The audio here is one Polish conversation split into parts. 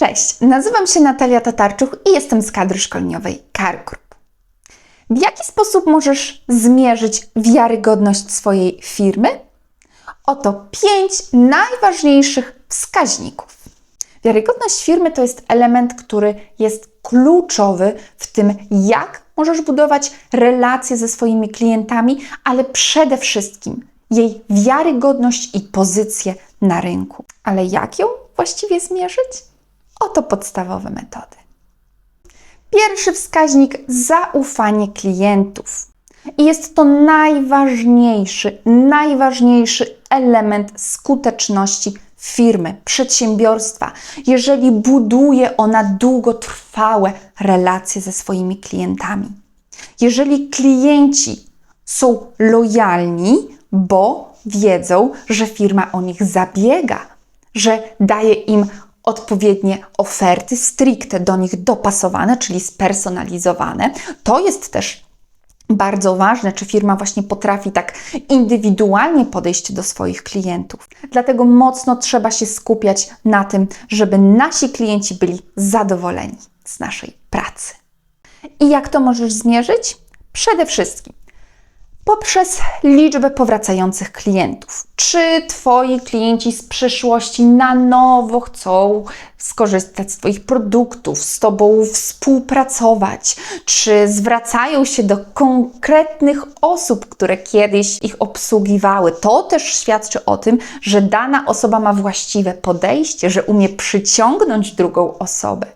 Cześć, nazywam się Natalia Tatarczuch i jestem z kadry szkoleniowej CAR Group. W jaki sposób możesz zmierzyć wiarygodność swojej firmy? Oto pięć najważniejszych wskaźników. Wiarygodność firmy to jest element, który jest kluczowy w tym, jak możesz budować relacje ze swoimi klientami, ale przede wszystkim jej wiarygodność i pozycję na rynku. Ale jak ją właściwie zmierzyć? Oto podstawowe metody. Pierwszy wskaźnik zaufanie klientów. I jest to najważniejszy, najważniejszy element skuteczności firmy, przedsiębiorstwa, jeżeli buduje ona długotrwałe relacje ze swoimi klientami. Jeżeli klienci są lojalni, bo wiedzą, że firma o nich zabiega, że daje im odpowiednie oferty stricte do nich dopasowane, czyli spersonalizowane. To jest też bardzo ważne, czy firma właśnie potrafi tak indywidualnie podejść do swoich klientów. Dlatego mocno trzeba się skupiać na tym, żeby nasi klienci byli zadowoleni z naszej pracy. I jak to możesz zmierzyć? Przede wszystkim poprzez liczbę powracających klientów. Czy Twoi klienci z przeszłości na nowo chcą skorzystać z Twoich produktów, z Tobą współpracować? Czy zwracają się do konkretnych osób, które kiedyś ich obsługiwały? To też świadczy o tym, że dana osoba ma właściwe podejście, że umie przyciągnąć drugą osobę.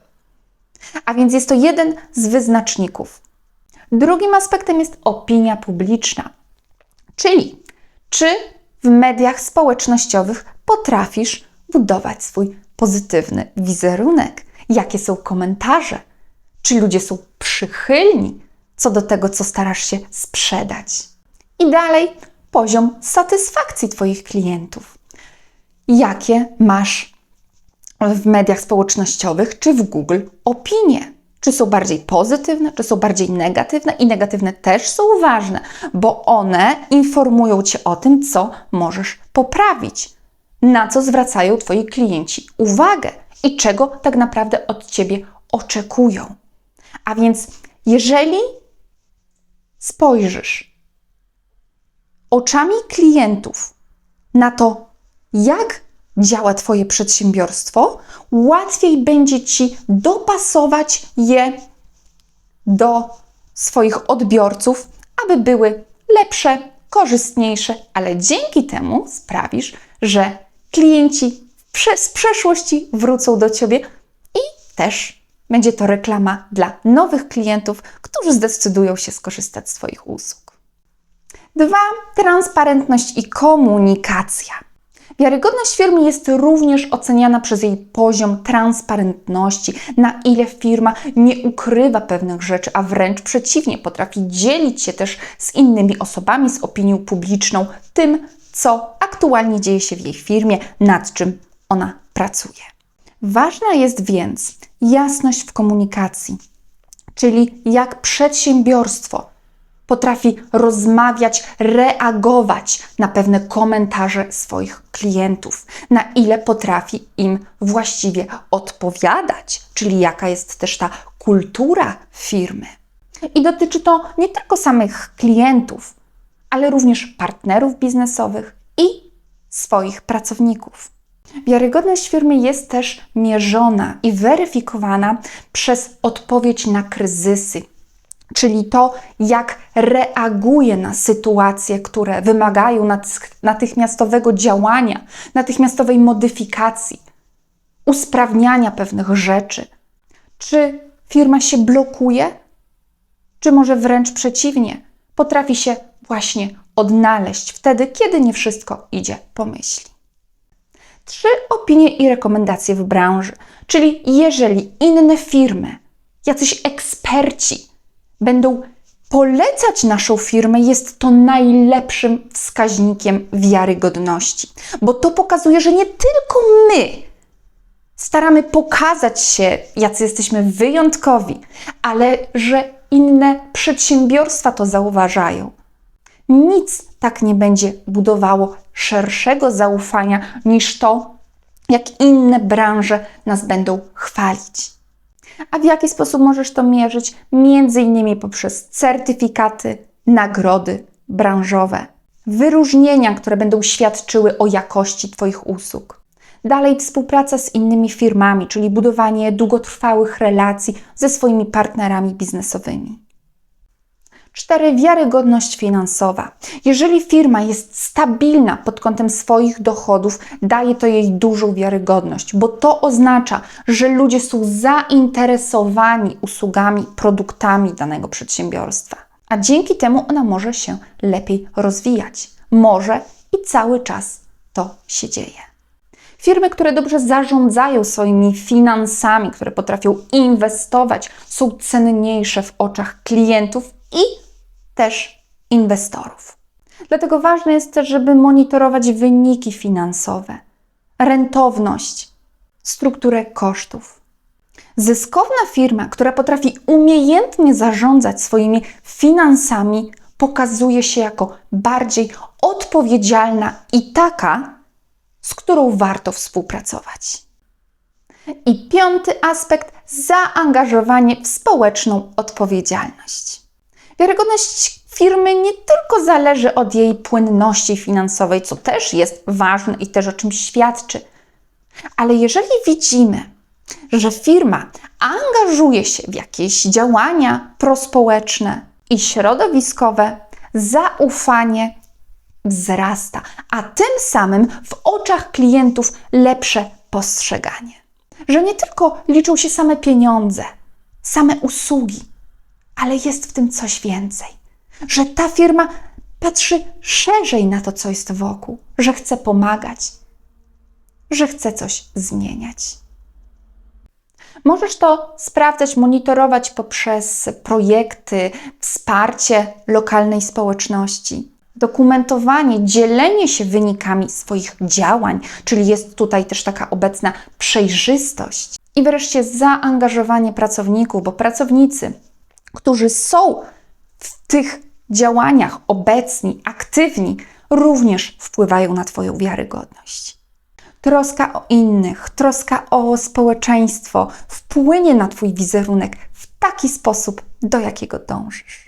A więc jest to jeden z wyznaczników. Drugim aspektem jest opinia publiczna, czyli czy w mediach społecznościowych potrafisz budować swój pozytywny wizerunek, jakie są komentarze, czy ludzie są przychylni co do tego, co starasz się sprzedać. I dalej poziom satysfakcji Twoich klientów. Jakie masz w mediach społecznościowych czy w Google opinie? Czy są bardziej pozytywne, czy są bardziej negatywne? I negatywne też są ważne, bo one informują Cię o tym, co możesz poprawić, na co zwracają Twoi klienci uwagę i czego tak naprawdę od Ciebie oczekują. A więc, jeżeli spojrzysz oczami klientów na to, jak działa Twoje przedsiębiorstwo, łatwiej będzie Ci dopasować je do swoich odbiorców, aby były lepsze, korzystniejsze, ale dzięki temu sprawisz, że klienci z przeszłości wrócą do Ciebie i też będzie to reklama dla nowych klientów, którzy zdecydują się skorzystać z Twoich usług. Dwa, transparentność i komunikacja. Wiarygodność firmy jest również oceniana przez jej poziom transparentności, na ile firma nie ukrywa pewnych rzeczy, a wręcz przeciwnie, potrafi dzielić się też z innymi osobami, z opinią publiczną, tym, co aktualnie dzieje się w jej firmie, nad czym ona pracuje. Ważna jest więc jasność w komunikacji, czyli jak przedsiębiorstwo potrafi rozmawiać, reagować na pewne komentarze swoich klientów, na ile potrafi im właściwie odpowiadać, czyli jaka jest też ta kultura firmy. I dotyczy to nie tylko samych klientów, ale również partnerów biznesowych i swoich pracowników. Wiarygodność firmy jest też mierzona i weryfikowana przez odpowiedź na kryzysy, czyli to, jak reaguje na sytuacje, które wymagają natychmiastowego działania, natychmiastowej modyfikacji, usprawniania pewnych rzeczy. Czy firma się blokuje, czy może wręcz przeciwnie, potrafi się właśnie odnaleźć wtedy, kiedy nie wszystko idzie po myśli. Trzy opinie i rekomendacje w branży, czyli jeżeli inne firmy, jacyś eksperci, będą polecać naszą firmę, jest to najlepszym wskaźnikiem wiarygodności, bo to pokazuje, że nie tylko my staramy pokazać się, jacy jesteśmy wyjątkowi, ale że inne przedsiębiorstwa to zauważają. Nic tak nie będzie budowało szerszego zaufania niż to, jak inne branże nas będą chwalić. A w jaki sposób możesz to mierzyć? Między innymi poprzez certyfikaty, nagrody branżowe, wyróżnienia, które będą świadczyły o jakości Twoich usług. Dalej współpraca z innymi firmami, czyli budowanie długotrwałych relacji ze swoimi partnerami biznesowymi. 4. Wiarygodność finansowa. Jeżeli firma jest stabilna pod kątem swoich dochodów, daje to jej dużą wiarygodność, bo to oznacza, że ludzie są zainteresowani usługami, produktami danego przedsiębiorstwa, a dzięki temu ona może się lepiej rozwijać. Może i cały czas to się dzieje. Firmy, które dobrze zarządzają swoimi finansami, które potrafią inwestować, są cenniejsze w oczach klientów i też inwestorów. Dlatego ważne jest też, żeby monitorować wyniki finansowe, rentowność, strukturę kosztów. Zyskowna firma, która potrafi umiejętnie zarządzać swoimi finansami, pokazuje się jako bardziej odpowiedzialna i taka, z którą warto współpracować. I piąty aspekt zaangażowanie w społeczną odpowiedzialność. Wiarygodność firmy nie tylko zależy od jej płynności finansowej, co też jest ważne i też o czymś świadczy, ale jeżeli widzimy, że firma angażuje się w jakieś działania prospołeczne i środowiskowe, zaufanie wzrasta, a tym samym w oczach klientów lepsze postrzeganie. Że nie tylko liczą się same pieniądze, same usługi, ale jest w tym coś więcej. Że ta firma patrzy szerzej na to, co jest wokół, że chce pomagać, że chce coś zmieniać. Możesz to sprawdzać, monitorować poprzez projekty, wsparcie lokalnej społeczności, dokumentowanie, dzielenie się wynikami swoich działań, czyli jest tutaj też taka obecna przejrzystość. I wreszcie zaangażowanie pracowników, bo pracownicy, którzy są w tych działaniach obecni, aktywni, również wpływają na Twoją wiarygodność. Troska o innych, troska o społeczeństwo wpłynie na Twój wizerunek w taki sposób, do jakiego dążysz.